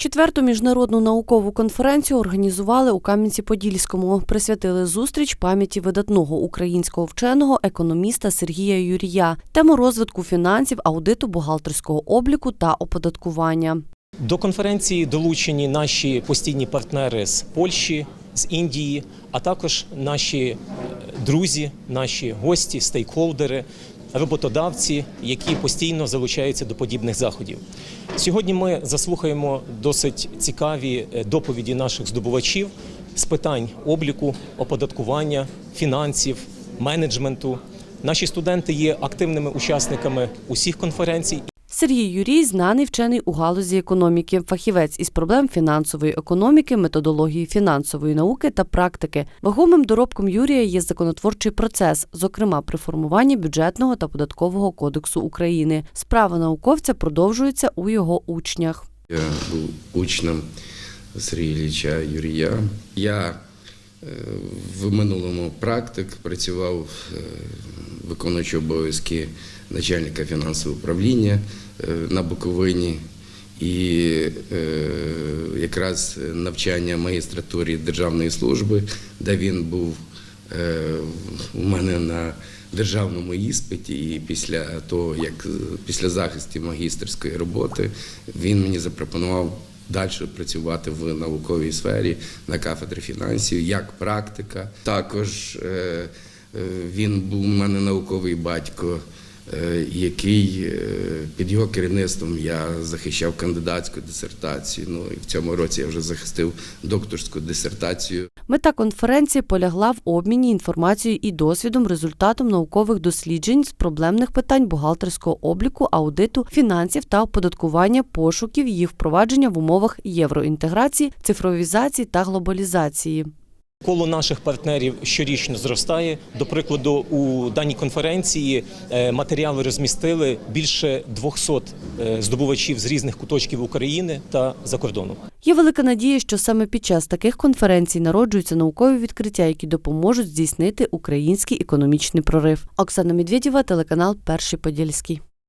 Четверту міжнародну наукову конференцію організували у Кам'янці-Подільському. Присвятили зустріч пам'яті видатного українського вченого економіста Сергія Юрія, тему розвитку фінансів, аудиту бухгалтерського обліку та оподаткування. До конференції долучені наші постійні партнери з Польщі, з Індії, а також наші е, друзі, наші гості, стейкхолдери, роботодавці, які постійно залучаються до подібних заходів. Сьогодні ми заслухаємо досить цікаві е, доповіді наших здобувачів з питань обліку, оподаткування, фінансів, менеджменту. Наші студенти є активними учасниками усіх конференцій. Сергій Юрій знаний вчений у галузі економіки, фахівець із проблем фінансової економіки, методології фінансової науки та практики. Вагомим доробком Юрія є законотворчий процес, зокрема при формуванні бюджетного та податкового кодексу України. Справа науковця продовжується у його учнях. Я був учнем Сергія Ілліча Юрія. Я е, в минулому практик працював е, виконуючи обов'язки начальника фінансового управління е, на Буковині. І е, якраз навчання магістратурі державної служби, де він був е, у мене на державному іспиті, і після того, як е, після захисту магістерської роботи, він мені запропонував далі працювати в науковій сфері на кафедрі фінансів як практика. Також е, е, він був у мене науковий батько. е, Який е, під його керівництвом я захищав кандидатську дисертацію. Ну і в цьому році я вже захистив докторську дисертацію. Мета конференції полягла в обміні інформацією і досвідом, результатом наукових досліджень з проблемних питань бухгалтерського обліку, аудиту, фінансів та оподаткування пошуків їх впровадження в умовах євроінтеграції, цифровізації та глобалізації. Коло наших партнерів щорічно зростає. До прикладу, у даній конференції е, матеріали розмістили більше 200 е, здобувачів з різних куточків України та за кордону. Є велика надія, що саме під час таких конференцій народжуються наукові відкриття, які допоможуть здійснити український економічний прорив. Оксана Медведєва, телеканал Перший Подільський.